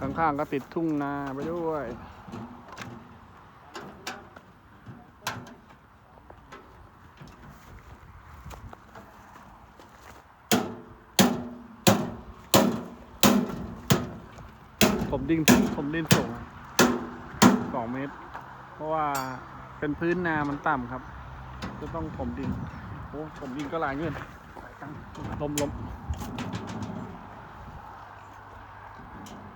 ข้างๆก็ติดทุ่งนาไปด้วย ผมดินผมดินสูงสองเมตร เพราะว่าเป็นพื้นนามันต่ำครับ จะต้องผมดิน โอ้ผมดินก็หลายเงินตั้งลมลม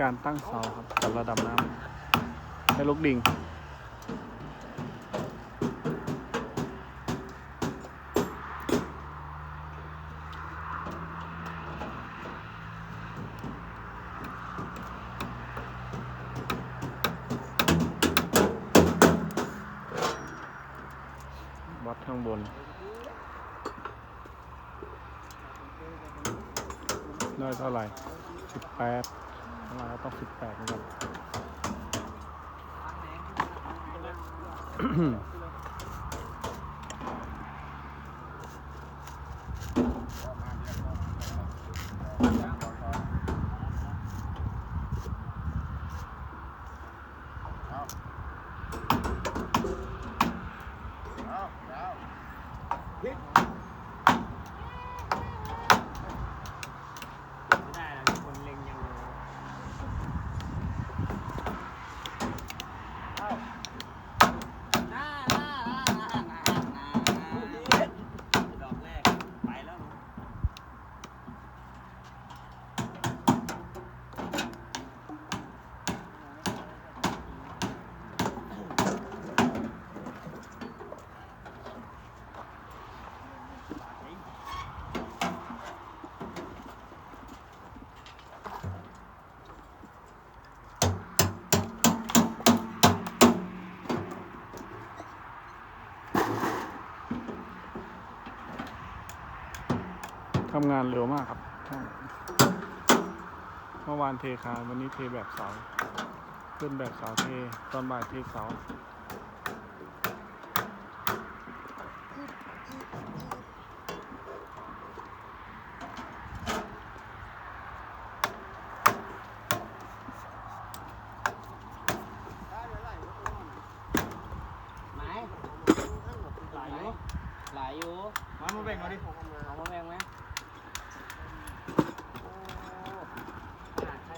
การตั้งเสาครับกับระดับน้ำให้ลูกดิ่งวัดข้างบน ได้เท่าไหร่ 18 ประมาณต้องสิบแปดนะครับพิษ ทำงานเร็วมากครับช่างเมื่อวานเทคานวันนี้เทแบบเสา ขึ้นแบบเสาเท ตอนบ่ายเทเสาไหนหลายอยู่หลายอยู่ มามาแบ่งเอาดิ เอามาแบ่งไหมขนาดใคร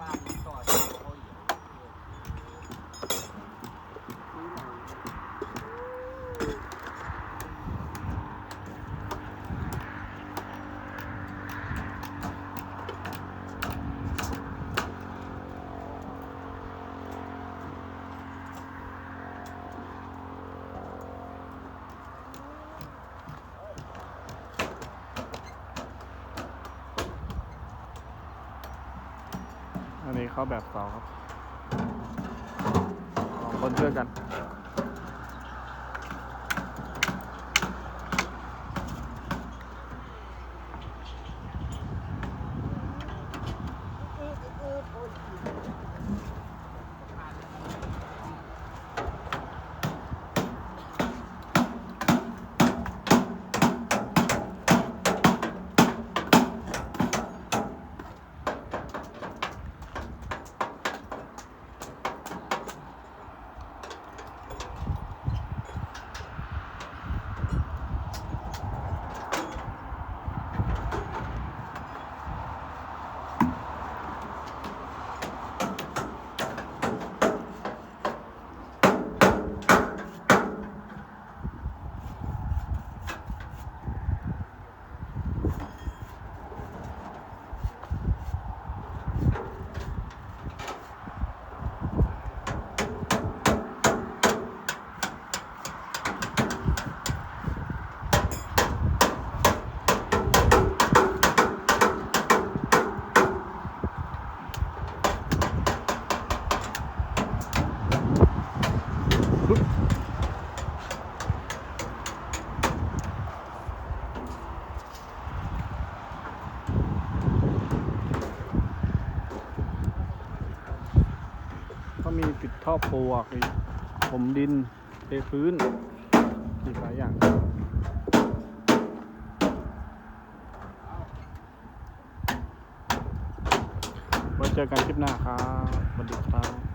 บ้านต่อเช่าเขาอยู่ อันนี้ เข้าแบบสองครับคนช่วยกันเท่อปลวกอีกผมดินเทพื้นอีกหลายอย่างไว้เจอกันคลิปหน้าครับสวัสดีครับ